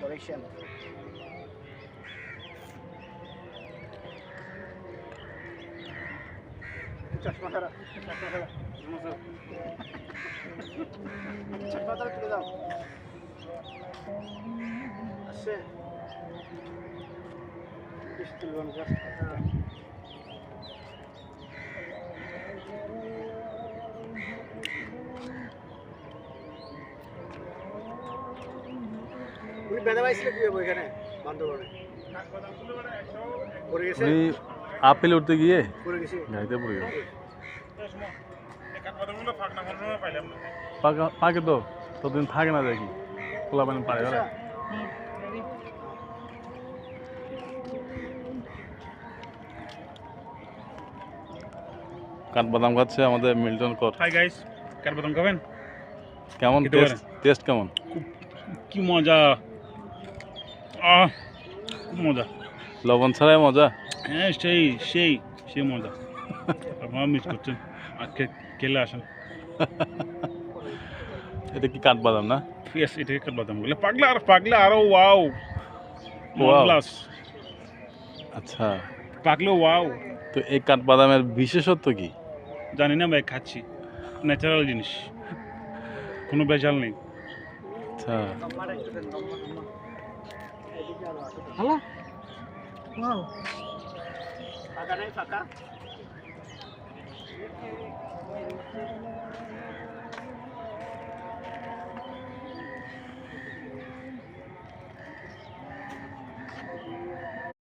বরিশাল চশমা খারাপ চশমা তারা তুলে দাও। আসছে। বেশি উনি বেদা পাইছিল কি এখানে বান্ধবনে পড়ে গেছে? উনি আপেল উঠতে গিয়ে পড়ে গেছে? গাড়িতে পড়ে পাকা- পাকে তো ততদিন থাকে না দেখি। খোলা পানি পারে গেলে কাঠবাদাম খাচ্ছে আমাদের মিল্টন কর। হাই গাইস কাঠবাদাম খাবেন? কেমন টেস্ট টেস্ট কেমন? কি মজা। মজা। লবণ ছাড়াই মজা? হ্যাঁ সেই সেই সেই মজা। আপনারা মিস করছেন। খে- খেলে আসেন। এটা কি কাঠবাদাম না? ইয়েস এটাকে কাঠবাদাম বলে। পাগলা আর পাগলা আরও ওয়াও. প্লাস আচ্ছা। পাগলো ওয়াও তো এই কাঠবাদামের বিশেষত্ব কি? জানি না ভাই খাচ্ছি। ন্যাচারাল জিনিস। কোনো ভেজাল নেই। আচ্ছা। Halo. Wow. Pak Ganesh,